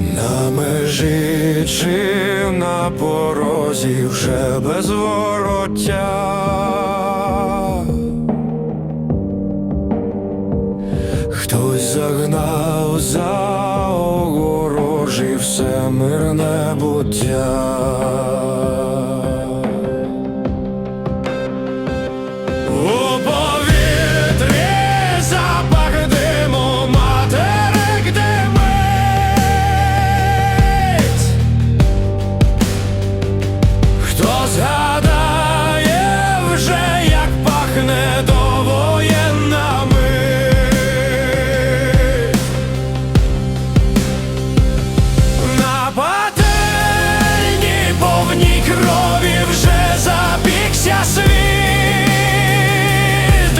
На межі чи на порозі вже без вороття. Хтось загнав за огорожі все мирне буття.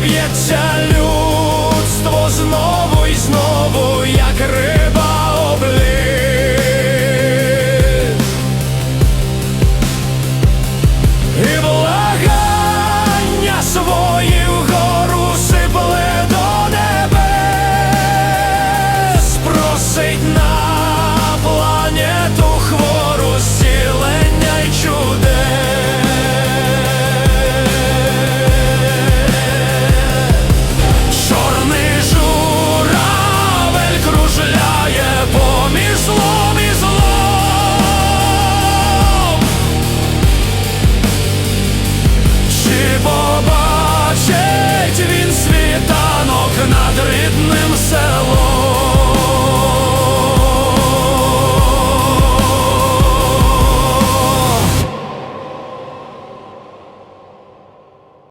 б'ється.